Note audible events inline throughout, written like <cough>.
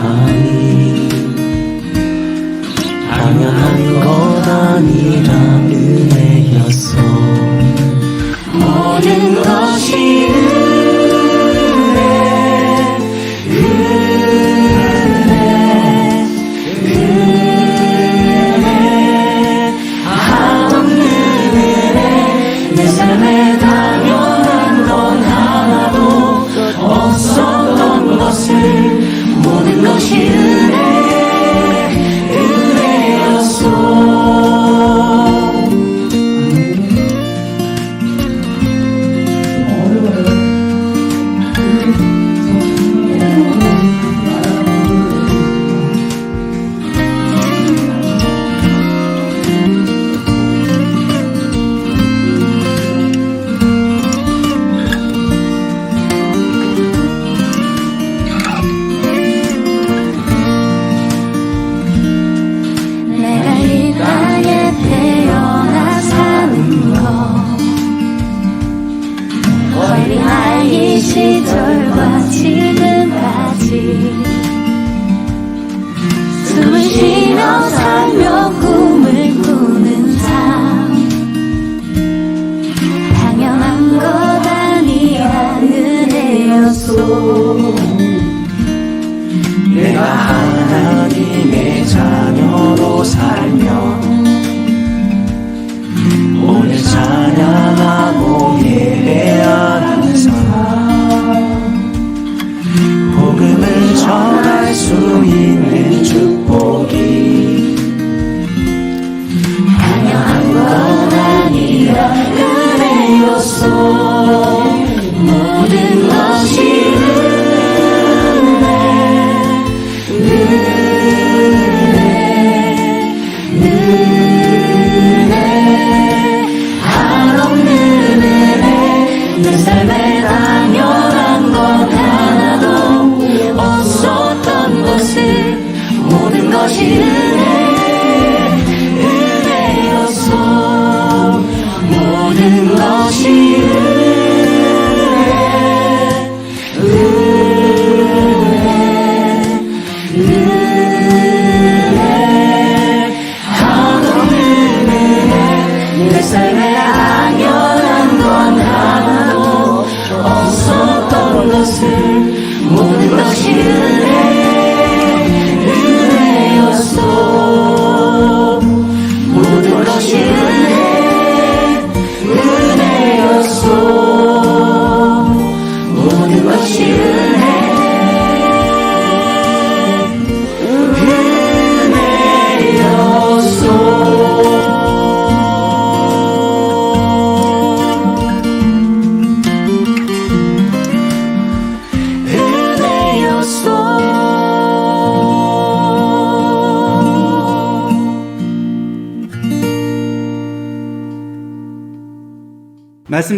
time.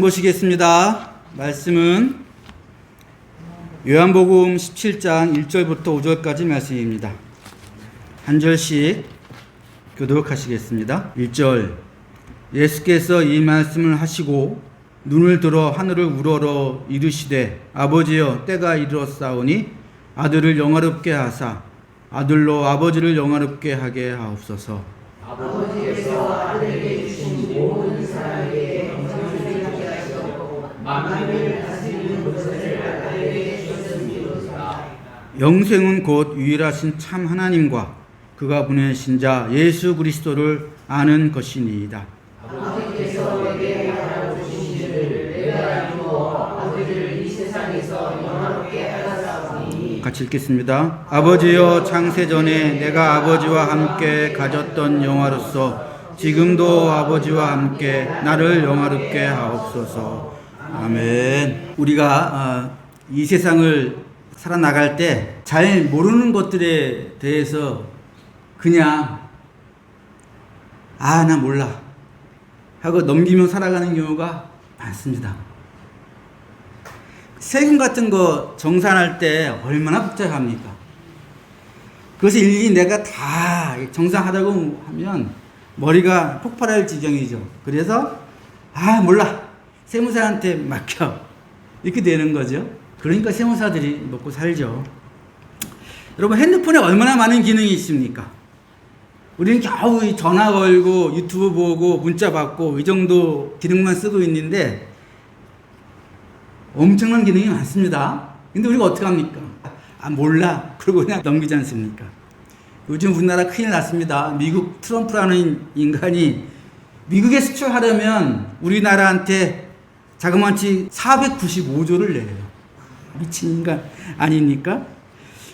보시겠습니다. 말씀은 요한복음 17장 1절부터 5절까지 말씀입니다. 한 절씩 교독하시겠습니다. 1절 예수께서 이 말씀을 하시고 눈을 들어 하늘을 우러러 이르시되 아버지여 때가 이르렀사오니 아들을 영화롭게 하사 아들로 아버지를 영화롭게 하게 하옵소서 아버지께서 영생은 곧 유일하신 참 하나님과 그가 보내신 자 예수 그리스도를 아는 것이니이다. 아버지께서 내게 알아보신 이를 내가 알고 아버지를 이 세상에서 영원하게 알았사오니 같이 읽겠습니다. 아버지여 창세 전에 내가 아버지와 함께 가졌던 영화로서 지금도 아버지와 함께 나를 영화롭게 하옵소서. 아멘. 우리가 아, 이 세상을 살아나갈 때 잘 모르는 것들에 대해서 그냥 아 나 몰라 하고 넘기며 살아가는 경우가 많습니다. 세금 같은 거 정산할 때 얼마나 복잡합니까? 그것을 일일이 내가 다 정산하다고 하면 머리가 폭발할 지경이죠. 그래서 아 몰라 세무사한테 맡겨 이렇게 되는 거죠. 그러니까 세무사들이 먹고 살죠. 여러분 핸드폰에 얼마나 많은 기능이 있습니까? 우리는 겨우 이 전화 걸고 유튜브 보고 문자 받고 이 정도 기능만 쓰고 있는데 엄청난 기능이 많습니다. 근데 우리가 어떻게 합니까? 아, 몰라. <laughs> 그러고 그냥 넘기지 않습니까? 요즘 우리나라 큰일 났습니다. 미국 트럼프라는 인간이 미국에 수출하려면 우리나라한테 자그마치 495조를 내요. 미친 인간 아닙니까?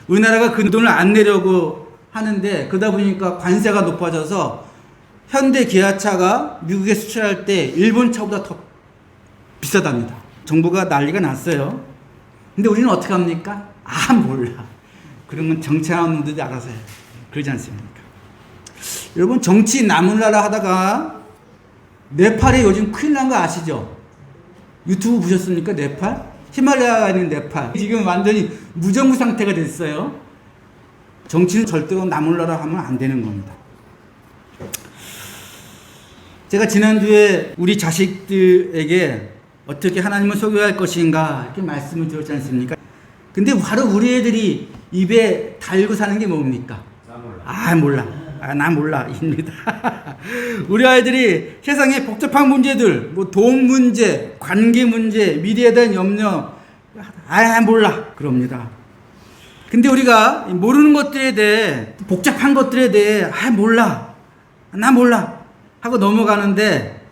우리나라가 그 돈을 안 내려고 하는데 그러다 보니까 관세가 높아져서 현대 기아차가 미국에 수출할 때 일본 차보다 더 비싸답니다. 정부가 난리가 났어요. 근데 우리는 어떻게 합니까? 아, 몰라. 그러면 정치하는 놈들이 알아서 해요. 그러지 않습니까? 여러분, 정치 나물나라 하다가 네팔에 요즘 큰일 난 거 아시죠? 유튜브 보셨습니까? 네팔? 히말라야에 있는 네팔. 지금 완전히 무정부 상태가 됐어요. 정치는 절대로 나물나라 하면 안 되는 겁니다. 제가 지난주에 우리 자식들에게 어떻게 하나님을 소개할 것인가 이렇게 말씀을 드렸지 않습니까? 근데 바로 우리 애들이 입에 달고 사는 게 뭡니까? 아 몰라. 아 나 몰라. 입니다. <laughs> 우리 아이들이 세상의 복잡한 문제들, 뭐 돈 문제, 관계 문제, 미래에 대한 염려, 아 몰라. 그럽니다. 근데 우리가 모르는 것들에 대해 복잡한 것들에 대해 아 몰라. 나 몰라. 하고 넘어가는데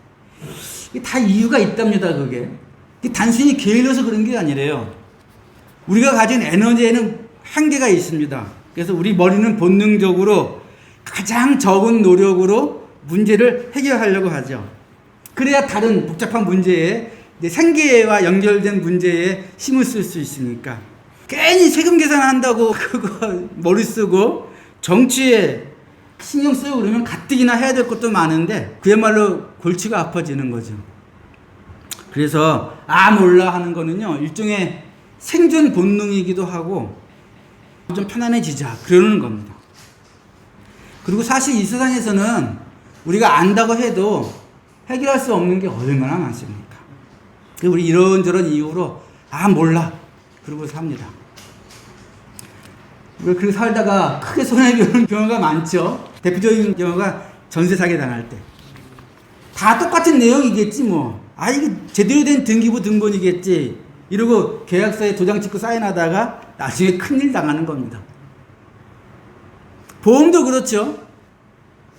다 이유가 있답니다, 그게. 단순히 게을러서 그런 게 아니래요. 우리가 가진 에너지에는 한계가 있습니다. 그래서 우리 머리는 본능적으로 가장 적은 노력으로 문제를 해결하려고 하죠. 그래야 다른 복잡한 문제에 생계와 연결된 문제에 힘을 쓸 수 있으니까. 괜히 세금 계산한다고 <laughs> 그거 머리 쓰고 정치에 신경 쓰고 그러면 가뜩이나 해야 될 것도 많은데 그야말로 골치가 아파지는 거죠. 그래서 아 몰라 하는 거는요 일종의 생존 본능이기도 하고 좀 편안해지자 그러는 겁니다. 그리고 사실 이 세상에서는 우리가 안다고 해도 해결할 수 없는 게 얼마나 많습니까? 우리 이런저런 이유로 아 몰라 그러고 삽니다. 우리 그렇게 살다가 크게 손해 보는 경우가 많죠. 대표적인 경우가 전세 사기 당할 때. 다 똑같은 내용이겠지 뭐. 아 이게 제대로 된 등기부 등본이겠지. 이러고 계약서에 도장 찍고 사인하다가 나중에 큰일 당하는 겁니다. 보험도 그렇죠.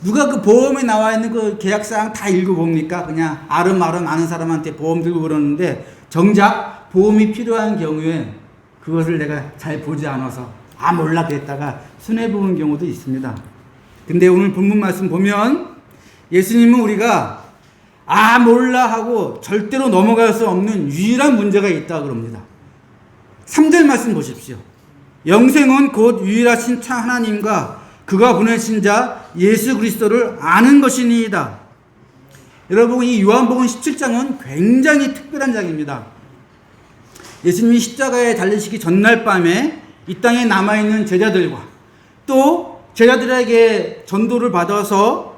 누가 그 보험에 나와 있는 그 계약사항 다 읽어봅니까? 그냥 아름아름 아는 사람한테 보험 들고 그러는데 정작 보험이 필요한 경우에 그것을 내가 잘 보지 않아서 아 몰라 그랬다가 손해 보는 경우도 있습니다. 근데 오늘 본문 말씀 보면 예수님은 우리가 아 몰라 하고 절대로 넘어갈 수 없는 유일한 문제가 있다 그럽니다. 3절 말씀 보십시오. 영생은 곧 유일하신 차 하나님과 그가 보내신 자 예수 그리스도를 아는 것이니이다. 여러분 이 요한복음 17장은 굉장히 특별한 장입니다. 예수님이 십자가에 달리시기 전날 밤에 이 땅에 남아 있는 제자들과 또 제자들에게 전도를 받아서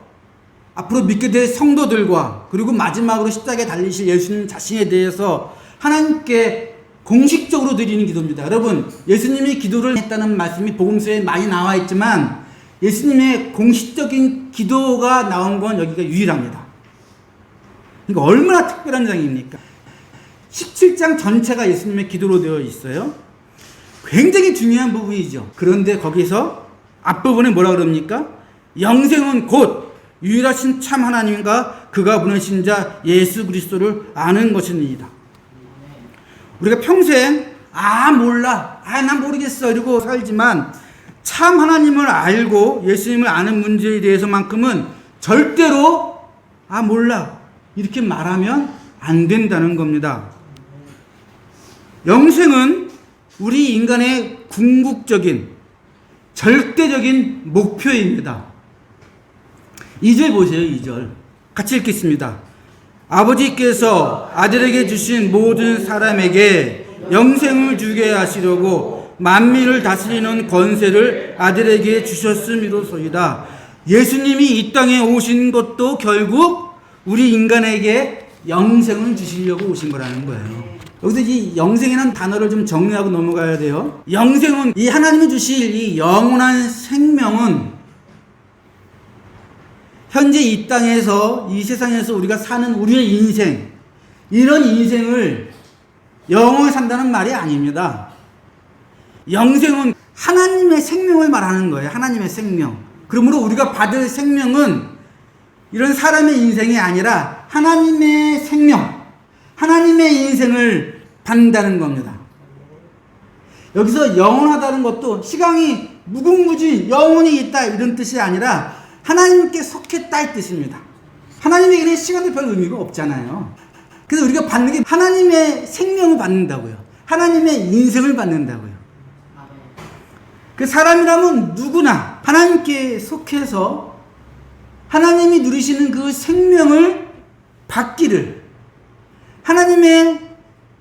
앞으로 믿게 될 성도들과 그리고 마지막으로 십자가에 달리실 예수님 자신에 대해서 하나님께 공식적으로 드리는 기도입니다. 여러분, 예수님이 기도를 했다는 말씀이 복음서에 많이 나와 있지만 예수님의 공식적인 기도가 나온 건 여기가 유일합니다. 그러니까 얼마나 특별한 장입니까? 17장 전체가 예수님의 기도로 되어 있어요. 굉장히 중요한 부분이죠. 그런데 거기서 앞부분에 뭐라 그럽니까? 영생은 곧 유일하신 참 하나님과 그가 보내신 자 예수 그리스도를 아는 것입니다. 우리가 평생 아 몰라 아 난 모르겠어 이러고 살지만 참 하나님을 알고 예수님을 아는 문제에 대해서만큼은 절대로 아 몰라 이렇게 말하면 안 된다는 겁니다. 영생은 우리 인간의 궁극적인 절대적인 목표입니다. 2절 보세요, 2절. 같이 읽겠습니다. 아버지께서 아들에게 주신 모든 사람에게 영생을 주게 하시려고 만민을 다스리는 권세를 아들에게 주셨음이로소이다. 예수님이 이 땅에 오신 것도 결국 우리 인간에게 영생을 주시려고 오신 거라는 거예요. 여기서 이 영생이라는 단어를 좀 정리하고 넘어가야 돼요. 영생은 이 하나님이 주실 이 영원한 생명은 현재 이 땅에서 이 세상에서 우리가 사는 우리의 인생 이런 인생을 영원히 산다는 말이 아닙니다. 영생은 하나님의 생명을 말하는 거예요. 하나님의 생명. 그러므로 우리가 받을 생명은 이런 사람의 인생이 아니라 하나님의 생명, 하나님의 인생을 받는다는 겁니다. 여기서 영원하다는 것도 시간이 무궁무진 영원히 있다 이런 뜻이 아니라 하나님께 속했다 이 뜻입니다. 하나님에게는 시간도 별 의미가 없잖아요. 그래서 우리가 받는 게 하나님의 생명을 받는다고요. 하나님의 인생을 받는다고요. 그 사람이라면 누구나 하나님께 속해서 하나님이 누리시는 그 생명을 받기를 하나님의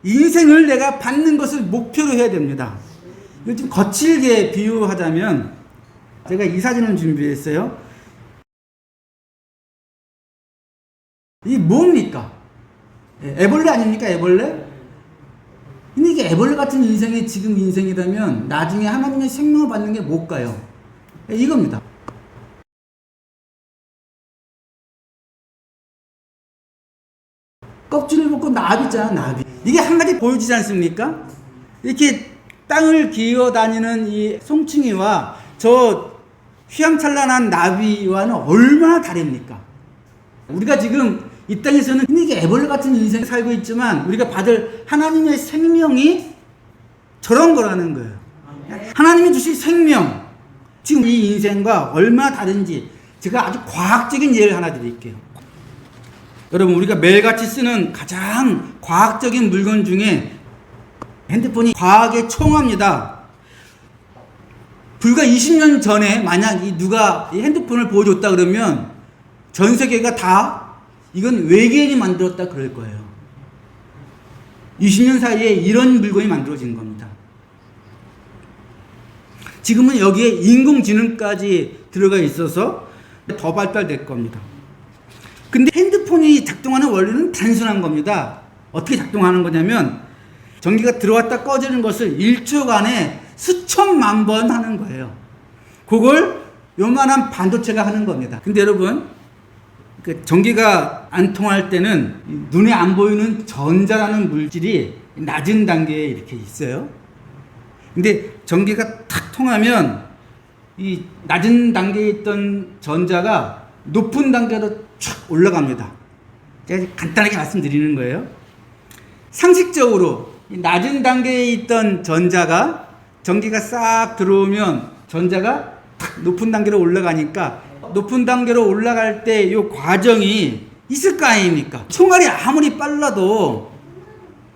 인생을 내가 받는 것을 목표로 해야 됩니다. 이걸 좀 거칠게 비유하자면 제가 이 사진을 준비했어요. 이 뭡니까? 예, 애벌레 아닙니까? 애벌레? 이게 애벌레 같은 인생이 지금 인생이라면 나중에 하나님의 생명을 받는 게 뭘까요? 예, 이겁니다. 껍질을 벗고 나비 있잖아, 나비. 이게 한 가지 보여지지 않습니까? 이렇게 땅을 기어 다니는 이 송충이와 저 휘황찬란한 나비와는 얼마나 다릅니까? 우리가 지금 이 땅에서는 이게 애벌레 같은 인생 살고 있지만 우리가 받을 하나님의 생명이 저런 거라는 거예요. 하나님이 주신 생명, 지금 이 인생과 얼마나 다른지 제가 아주 과학적인 예를 하나 드릴게요. 여러분 우리가 매일같이 쓰는 가장 과학적인 물건 중에 핸드폰이 과학의 총화입니다. 불과 20년 전에 만약 이 누가 이 핸드폰을 보여줬다 그러면 전 세계가 다 이건 외계인이 만들었다 그럴 거예요. 20년 사이에 이런 물건이 만들어진 겁니다. 지금은 여기에 인공지능까지 들어가 있어서 더 발달될 겁니다. 근데 핸드폰이 작동하는 원리는 단순한 겁니다. 어떻게 작동하는 거냐면 전기가 들어왔다 꺼지는 것을 1초간에 수천만 번 하는 거예요. 그걸 요만한 반도체가 하는 겁니다. 근데 여러분, 그 전기가 안 통할 때는 눈에 안 보이는 전자라는 물질이 낮은 단계에 이렇게 있어요. 근데 전기가 탁 통하면 이 낮은 단계에 있던 전자가 높은 단계로 촥 올라갑니다. 제가 간단하게 말씀드리는 거예요. 상식적으로 이 낮은 단계에 있던 전자가 전기가 싹 들어오면 전자가 탁 높은 단계로 올라가니까 높은 단계로 올라갈 때 이 과정이 있을 거 아닙니까? 총알이 아무리 빨라도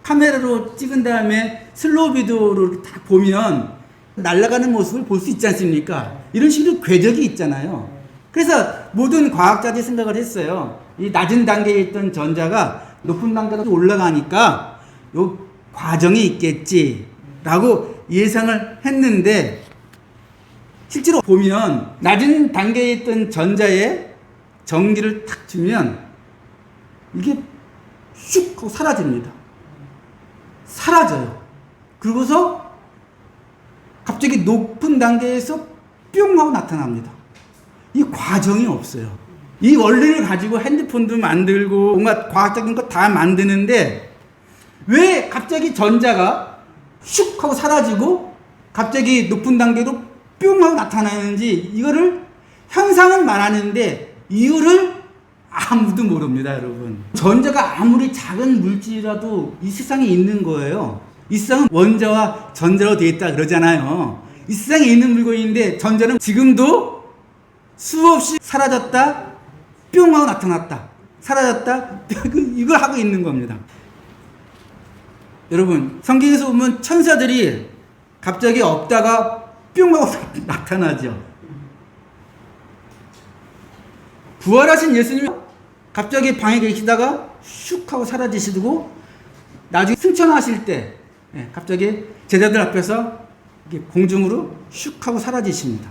카메라로 찍은 다음에 슬로우 비디오로 딱 보면 날아가는 모습을 볼 수 있지 않습니까? 이런 식으로 궤적이 있잖아요. 그래서 모든 과학자들이 생각을 했어요. 이 낮은 단계에 있던 전자가 높은 단계로 올라가니까 요 과정이 있겠지라고 예상을 했는데 실제로 보면 낮은 단계에 있던 전자에 전기를 탁 주면 이게 슉 하고 사라집니다. 사라져요. 그러고서 갑자기 높은 단계에서 뿅 하고 나타납니다. 이 과정이 없어요. 이 원리를 가지고 핸드폰도 만들고 온갖 과학적인 거 다 만드는데 왜 갑자기 전자가 슉 하고 사라지고 갑자기 높은 단계로 뿅 하고 나타나는지 이거를 현상은 말하는데 이유를 아무도 모릅니다, 여러분. 전자가 아무리 작은 물질이라도 이 세상에 있는 거예요. 이 세상은 원자와 전자로 되어 있다 그러잖아요. 이 세상에 있는 물건인데 전자는 지금도 수없이 사라졌다, 뿅 하고 나타났다. 사라졌다, 뿅, <laughs> 이걸 하고 있는 겁니다. 여러분, 성경에서 보면 천사들이 갑자기 없다가 뿅 하고 <laughs> 나타나죠. 부활하신 예수님이 갑자기 방에 계시다가 슉 하고 사라지시고 나중에 승천하실 때 예, 갑자기 제자들 앞에서 공중으로 슉 하고 사라지십니다.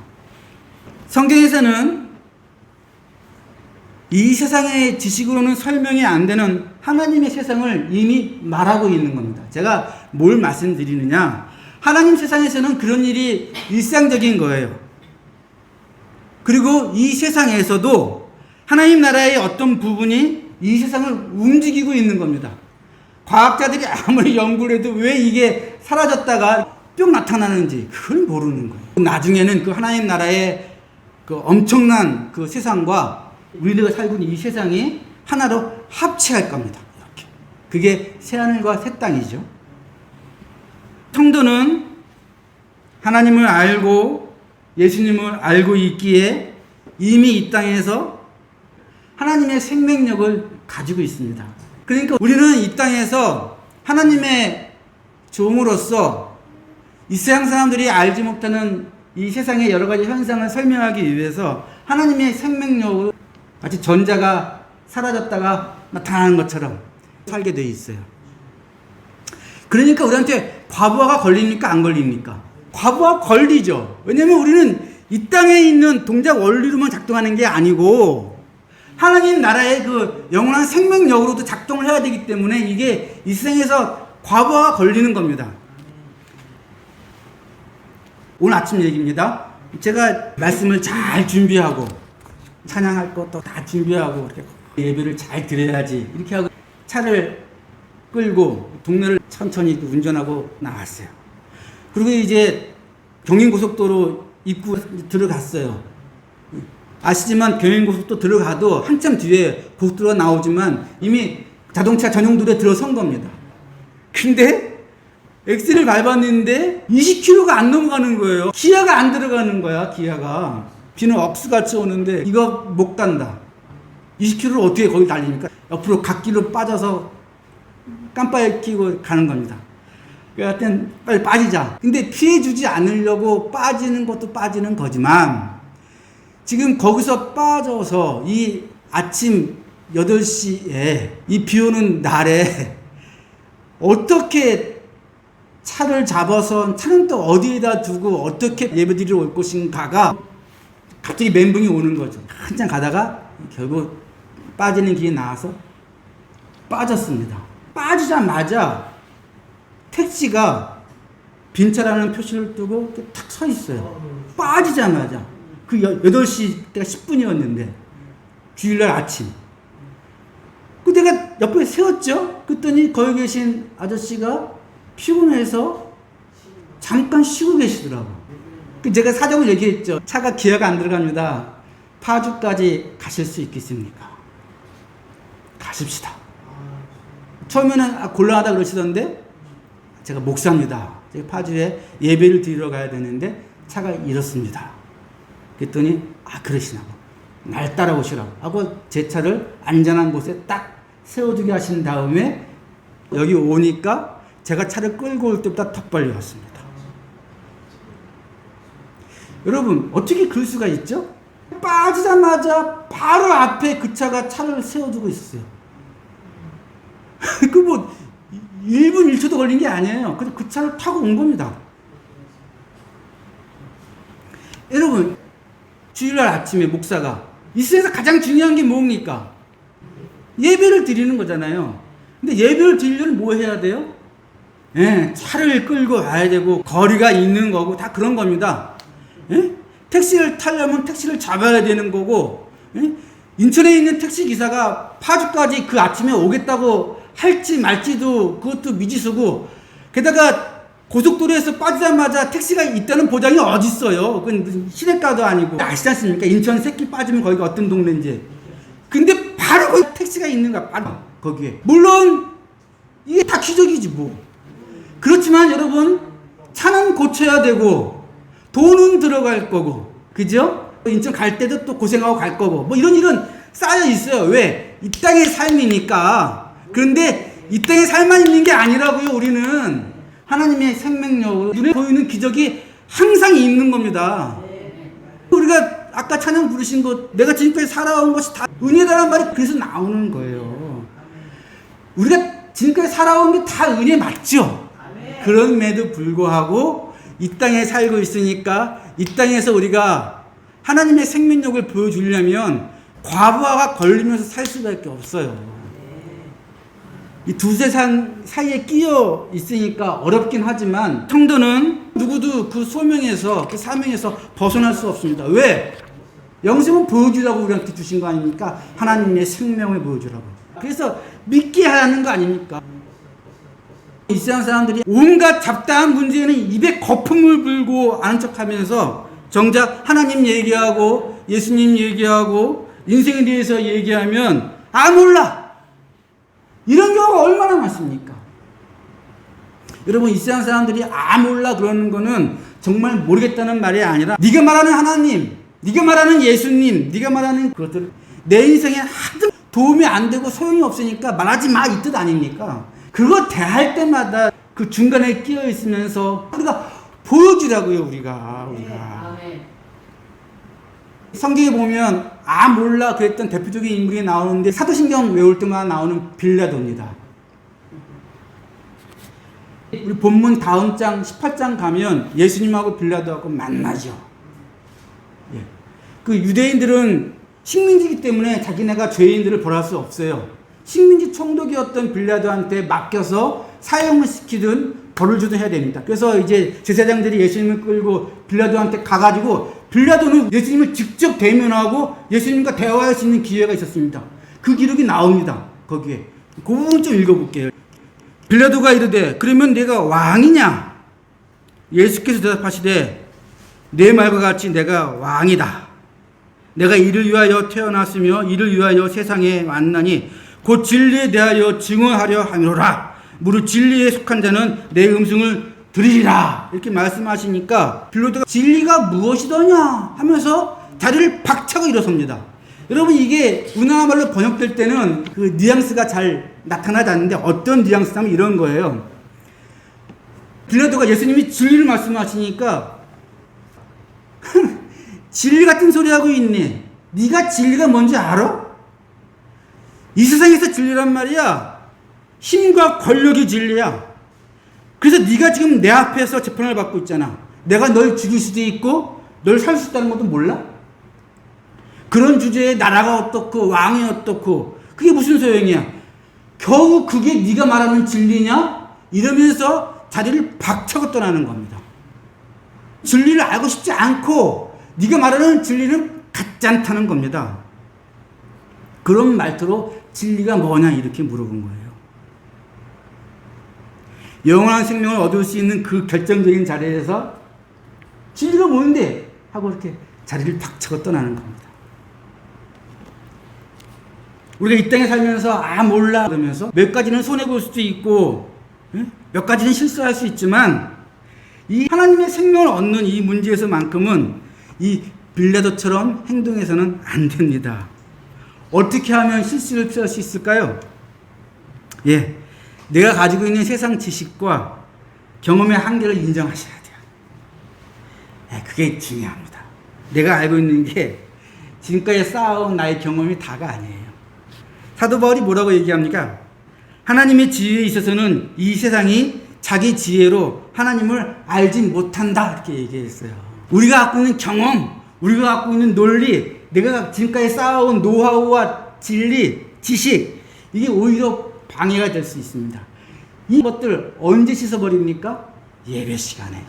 성경에서는 이 세상의 지식으로는 설명이 안 되는 하나님의 세상을 이미 말하고 있는 겁니다. 제가 뭘 말씀드리느냐? 하나님 세상에서는 그런 일이 일상적인 거예요. 그리고 이 세상에서도 하나님 나라의 어떤 부분이 이 세상을 움직이고 있는 겁니다. 과학자들이 아무리 연구를 해도 왜 이게 사라졌다가 뿅 나타나는지 그걸 모르는 거예요. 나중에는 그 하나님 나라의 그 엄청난 그 세상과 우리가 살고 있는 이 세상이 하나로 합치할 겁니다. 이렇게. 그게 새하늘과 새 땅이죠. 성도는 하나님을 알고 예수님을 알고 있기에 이미 이 땅에서 하나님의 생명력을 가지고 있습니다. 그러니까 우리는 이 땅에서 하나님의 종으로서 이 세상 사람들이 알지 못하는 이 세상의 여러 가지 현상을 설명하기 위해서 하나님의 생명력을 마치 전자가 사라졌다가 나타나는 것처럼 살게 돼 있어요. 그러니까 우리한테 과부하가 걸립니까? 안 걸립니까? 과부하 걸리죠. 왜냐면 우리는 이 땅에 있는 동작 원리로만 작동하는 게 아니고 하나님 나라의 그 영원한 생명력으로도 작동을 해야 되기 때문에 이게 이 세상에서 과부하가 걸리는 겁니다. 오늘 아침 얘기입니다. 제가 말씀을 잘 준비하고 찬양할 것도 다 준비하고 이렇게 예배를 잘 드려야지 이렇게 하고 차를 끌고 동네를 천천히 운전하고 나왔어요. 그리고 이제 경인고속도로 입구 들어갔어요. 아시지만 경인고속도로 들어가도 한참 뒤에 고속도로가 나오지만 이미 자동차 전용도로에 들어선 겁니다. 근데 엑셀을 밟았는데 20km가 안 넘어가는 거예요. 기아가 안 들어가는 거야, 기아가. 비는 억수같이 오는데 이거 못 간다. 20km를 어떻게 거기 달립니까? 옆으로 갓길로 빠져서 깜빡이 끼고 가는 겁니다. 그러니까 하여튼 빨리 빠지자. 근데 피해 주지 않으려고 빠지는 것도 빠지는 거지만 지금 거기서 빠져서 이 아침 8시에 이 비 오는 날에 어떻게 차를 잡아서 차는 또 어디에다 두고 어떻게 예배드리러 올 것인가가 갑자기 멘붕이 오는 거죠. 한참 가다가 결국 빠지는 길이 나와서 빠졌습니다. 빠지자마자 택시가 빈차라는 표시를 두고 탁 서 있어요. 빠지자마자. 그 8시 때가 10분이었는데 주일날 아침. 그 내가 옆에 세웠죠? 그랬더니 거기 계신 아저씨가 피곤해서 잠깐 쉬고 계시더라고. 그 제가 사정을 얘기했죠. 차가 기어가 안 들어갑니다. 파주까지 가실 수 있겠습니까? 가십시다. 처음에는 아, 곤란하다 그러시던데 제가 목사입니다. 제가 파주에 예배를 드리러 가야 되는데 차가 이렇습니다. 그랬더니 아 그러시나고 날 따라오시라고 하고 제 차를 안전한 곳에 딱 세워두게 하신 다음에 여기 오니까 제가 차를 끌고 올 때보다 더 빨리 왔습니다. 여러분 어떻게 그럴 수가 있죠? 빠지자마자 바로 앞에 그 차가 차를 세워두고 있었어요. <laughs> 그 뭐 1분 1초도 걸린 게 아니에요. 그냥 그 차를 타고 온 겁니다. 여러분 주일날 아침에 목사가 이 세상에서 가장 중요한 게 뭡니까? 예배를 드리는 거잖아요. 근데 예배를 드리려면 뭐 해야 돼요? 예, 차를 끌고 와야 되고 거리가 있는 거고 다 그런 겁니다. 예? 택시를 타려면 택시를 잡아야 되는 거고 예? 인천에 있는 택시 기사가 파주까지 그 아침에 오겠다고 할지 말지도 그것도 미지수고 게다가 고속도로에서 빠지자마자 택시가 있다는 보장이 어디 있어요? 그건 시내가도 아니고 아시지 않습니까? 인천 새끼 빠지면 거기가 어떤 동네인지. 근데 바로 거기 택시가 있는 거야. 바로 거기에. 물론 이게 다 기적이지 뭐. 그렇지만 여러분 차는 고쳐야 되고 돈은 들어갈 거고 그죠? 인천 갈 때도 또 고생하고 갈 거고 뭐 이런 일은 쌓여 있어요. 왜? 이 땅의 삶이니까. 그런데 이 땅의 삶만 있는 게 아니라고요. 우리는 하나님의 생명력 눈에 보이는 기적이 항상 있는 겁니다. 우리가 아까 찬양 부르신 것 내가 지금까지 살아온 것이 다 은혜다란 말이 그래서 나오는 거예요. 우리가 지금까지 살아온 게 다 은혜 맞죠? 그럼에도 불구하고 이 땅에 살고 있으니까 이 땅에서 우리가 하나님의 생명력을 보여주려면 과부하가 걸리면서 살 수밖에 없어요. 이 두 세상 사이에 끼어 있으니까 어렵긴 하지만 성도는 누구도 그 소명에서 그 사명에서 벗어날 수 없습니다. 왜? 영생은 보여주라고 우리한테 주신 거 아닙니까? 하나님의 생명을 보여주라고. 그래서 믿게 하는 거 아닙니까? 이 세상 사람들이 온갖 잡다한 문제는 입에 거품을 불고 아는 척 하면서 정작 하나님 얘기하고 예수님 얘기하고 인생에 대해서 얘기하면 아 몰라 이런 경우가 얼마나 많습니까? 여러분 이 세상 사람들이 아 몰라 그러는 거는 정말 모르겠다는 말이 아니라 네가 말하는 하나님, 네가 말하는 예수님, 네가 말하는 그것들 내 인생에 하도 도움이 안 되고 소용이 없으니까 말하지 마 이 뜻 아닙니까? 그거 대할 때마다 그 중간에 끼어 있으면서 우리가 보여주라고요 우리가 우리가 성경에 보면 아 몰라 그랬던 대표적인 인물이 나오는데 사도신경 외울 때마다 나오는 빌라도입니다. 우리 본문 다음 장 18장 가면 예수님하고 빌라도하고 만나죠. 예. 그 유대인들은 식민지기 때문에 자기네가 죄인들을 벌할 수 없어요. 식민지 총독이었던 빌라도한테 맡겨서 사형을 시키든 벌을 주든 해야 됩니다. 그래서 이제 제사장들이 예수님을 끌고 빌라도한테 가가지고 빌라도는 예수님을 직접 대면하고 예수님과 대화할 수 있는 기회가 있었습니다. 그 기록이 나옵니다. 거기에. 그 부분 좀 읽어볼게요. 빌라도가 이르되 그러면 내가 왕이냐? 예수께서 대답하시되 내 말과 같이 내가 왕이다. 내가 이를 위하여 태어났으며 이를 위하여 세상에 왔나니 곧 진리에 대하여 증언하려 함이로라. 무릇 진리에 속한 자는 내 음성을 들으리라. 이렇게 말씀하시니까 빌로드가 진리가 무엇이더냐 하면서 다리를 박차고 일어섭니다. 여러분 이게 우리나라 말로 번역될 때는 그 뉘앙스가 잘 나타나지 않는데 어떤 뉘앙스냐면 이런 거예요. 빌라도가 예수님이 진리를 말씀하시니까 <laughs> 진리 같은 소리 하고 있네. 네가 진리가 뭔지 알아? 이 세상에서 진리란 말이야. 힘과 권력이 진리야. 그래서 네가 지금 내 앞에서 재판을 받고 있잖아. 내가 널 죽일 수도 있고 널 살 수 있다는 것도 몰라? 그런 주제에 나라가 어떻고 왕이 어떻고 그게 무슨 소용이야? 겨우 그게 네가 말하는 진리냐? 이러면서 자리를 박차고 떠나는 겁니다. 진리를 알고 싶지 않고 네가 말하는 진리는 같지 않다는 겁니다. 그런 말투로 진리가 뭐냐 이렇게 물어본 거예요. 영원한 생명을 얻을 수 있는 그 결정적인 자리에서 진리가 뭔데? 하고 이렇게 자리를 박차고 떠나는 겁니다. 우리가 이 땅에 살면서 아 몰라 그러면서 몇 가지는 손해 볼 수도 있고 응? 몇 가지는 실수할 수 있지만 이 하나님의 생명을 얻는 이 문제에서만큼은 이 빌라도처럼 행동해서는 안 됩니다. 어떻게 하면 실수를 피할 수 있을까요? 예, 내가 가지고 있는 세상 지식과 경험의 한계를 인정하셔야 돼요. 예, 그게 중요합니다. 내가 알고 있는 게 지금까지 쌓아온 나의 경험이 다가 아니에요. 사도 바울이 뭐라고 얘기합니까? 하나님의 지혜에 있어서는 이 세상이 자기 지혜로 하나님을 알지 못한다 이렇게 얘기했어요. 우리가 갖고 있는 경험, 우리가 갖고 있는 논리, 내가 지금까지 쌓아온 노하우와 진리, 지식 이게 오히려 방해가 될 수 있습니다. 이 것들 언제 씻어버립니까? 예배 시간에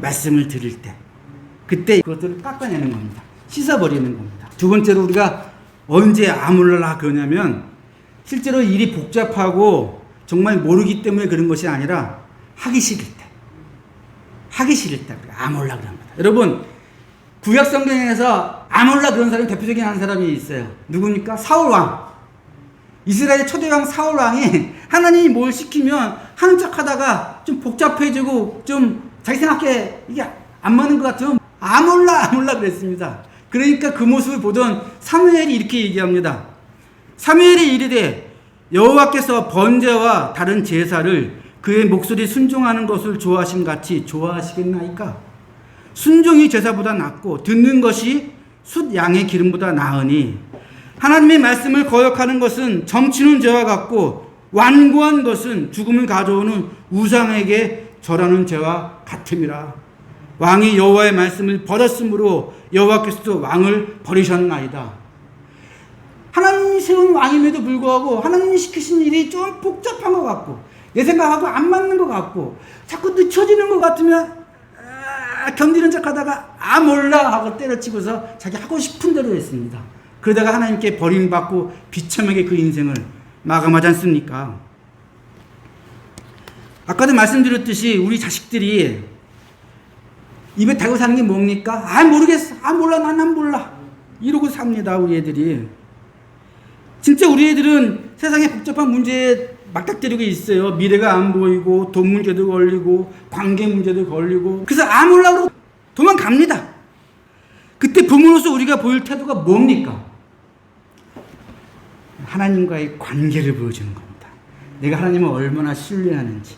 말씀을 들을 때 그때 그것들을 깎아내는 겁니다. 씻어버리는 겁니다. 두 번째로 우리가 언제 아물러라 그러냐면 실제로 일이 복잡하고 정말 모르기 때문에 그런 것이 아니라 하기 싫을 때 하기 싫다. 그래. 아몰라 그럽니다. 여러분 구약 성경에서 아몰라 그런 사람이 대표적인 한 사람이 있어요. 누굽니까? 사울 왕. 이스라엘 초대 왕 사울 왕이 <laughs> 하나님이 뭘 시키면 하는 척 하다가 좀 복잡해지고 좀 자기 생각에 이게 안 맞는 것 같으면 아 몰라 아 몰라 <laughs> 그랬습니다. 그러니까 그 모습을 보던 사무엘이 이렇게 얘기합니다. 사무엘이 이르되 여호와께서 번제와 다른 제사를 그의 목소리 순종하는 것을 좋아하신 같이 좋아하시겠나이까? 순종이 제사보다 낫고 듣는 것이 숫 양의 기름보다 나으니 하나님의 말씀을 거역하는 것은 점치는 죄와 같고 완고한 것은 죽음을 가져오는 우상에게 절하는 죄와 같음이라. 왕이 여호와의 말씀을 버렸으므로 여호와께서도 왕을 버리셨나이다. 하나님이 세운 왕임에도 불구하고 하나님이 시키신 일이 좀 복잡한 것 같고 내 생각하고 안 맞는 것 같고 자꾸 늦춰지는 것 같으면 아, 견디는 척 하다가 아 몰라 하고 때려치고서 자기 하고 싶은 대로 했습니다. 그러다가 하나님께 버림받고 비참하게 그 인생을 마감하지 않습니까? 아까도 말씀드렸듯이 우리 자식들이 입에 달고 사는 게 뭡니까? 아 모르겠어. 아 몰라 난안 몰라. 이러고 삽니다 우리 애들이. 진짜 우리 애들은 세상의 복잡한 문제에 막닥뜨리고 있어요. 미래가 안 보이고 돈 문제도 걸리고 관계 문제도 걸리고 그래서 안 올라오고 도망갑니다. 그때 부모로서 우리가 보일 태도가 뭡니까? 하나님과의 관계를 보여주는 겁니다. 내가 하나님을 얼마나 신뢰하는지.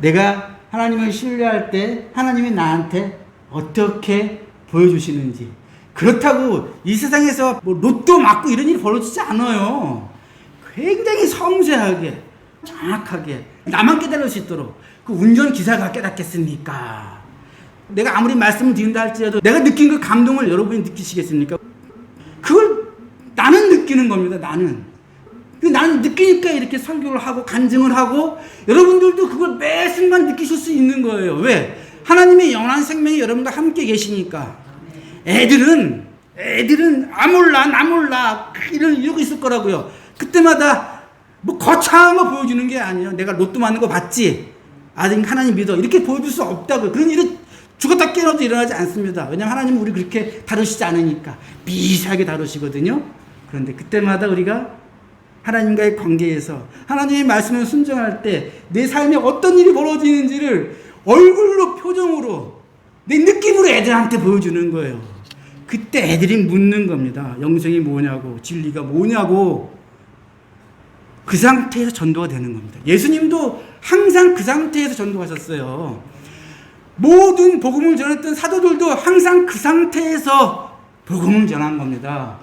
내가 하나님을 신뢰할 때 하나님이 나한테 어떻게 보여주시는지. 그렇다고 이 세상에서 뭐 로또 맞고 이런 일이 벌어지지 않아요. 굉장히 섬세하게, 정확하게, 나만 깨달을 수 있도록 그 운전기사가 깨닫겠습니까? 내가 아무리 말씀을 드린다 할지라도 내가 느낀 그 감동을 여러분이 느끼시겠습니까? 느끼는 겁니다, 나는. 그 나는 느끼니까 이렇게 설교를 하고 간증을 하고 여러분들도 그걸 매 순간 느끼실 수 있는 거예요. 왜? 하나님의 영원한 생명이 여러분과 함께 계시니까. 애들은 애들은 아 몰라 나 몰라 이런 이러고 있을 거라고요. 그때마다 뭐 거창한 거 보여주는 게 아니에요. 내가 로또 맞는 거 봤지. 아직 하나님 믿어 이렇게 보여줄 수 없다고요. 그런 일은 죽었다 깨어나도 일어나지 않습니다. 왜냐하면 하나님은 우리 그렇게 다루시지 않으니까 미세하게 다루시거든요. 그런데 그때마다 우리가 하나님과의 관계에서 하나님의 말씀을 순종할 때 내 삶에 어떤 일이 벌어지는지를 얼굴로 표정으로 내 느낌으로 애들한테 보여주는 거예요. 그때 애들이 묻는 겁니다. 영생이 뭐냐고, 진리가 뭐냐고. 그 상태에서 전도가 되는 겁니다. 예수님도 항상 그 상태에서 전도하셨어요. 모든 복음을 전했던 사도들도 항상 그 상태에서 복음을 전한 겁니다.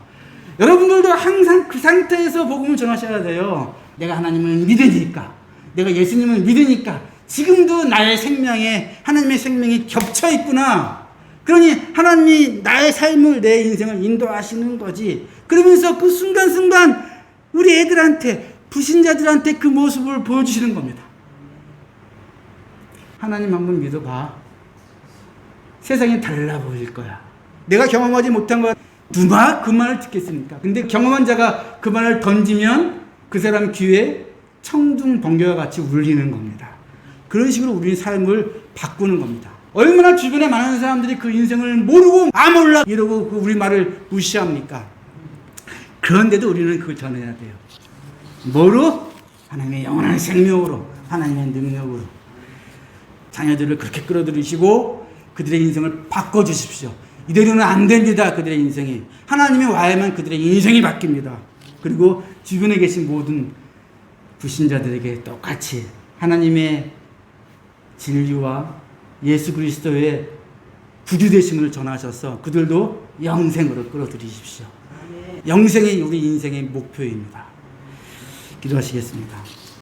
여러분들도 항상 그 상태에서 복음을 전하셔야 돼요. 내가 하나님을 믿으니까, 내가 예수님을 믿으니까, 지금도 나의 생명에 하나님의 생명이 겹쳐 있구나. 그러니 하나님이 나의 삶을, 내 인생을 인도하시는 거지. 그러면서 그 순간순간 우리 애들한테, 불신자들한테 그 모습을 보여주시는 겁니다. 하나님 한번 믿어봐. 세상이 달라 보일 거야. 내가 경험하지 못한 거 누가 그 말을 듣겠습니까? 근데 경험한 자가 그 말을 던지면 그 사람 귀에 청중 번개와 같이 울리는 겁니다. 그런 식으로 우리의 삶을 바꾸는 겁니다. 얼마나 주변에 많은 사람들이 그 인생을 모르고 아 몰라 이러고 그 우리 말을 무시합니까? 그런데도 우리는 그걸 전해야 돼요. 뭐로? 하나님의 영원한 생명으로, 하나님의 능력으로. 자녀들을 그렇게 끌어들이시고 그들의 인생을 바꿔 주십시오. 이대로는 안 됩니다. 그들의 인생이. 하나님이 와야만 그들의 인생이 바뀝니다. 그리고 주변에 계신 모든 불신자들에게 똑같이 하나님의 진리와 예수 그리스도의 구주 되심을 전하셔서 그들도 영생으로 끌어들이십시오. 영생이 우리 인생의 목표입니다. 기도하시겠습니다.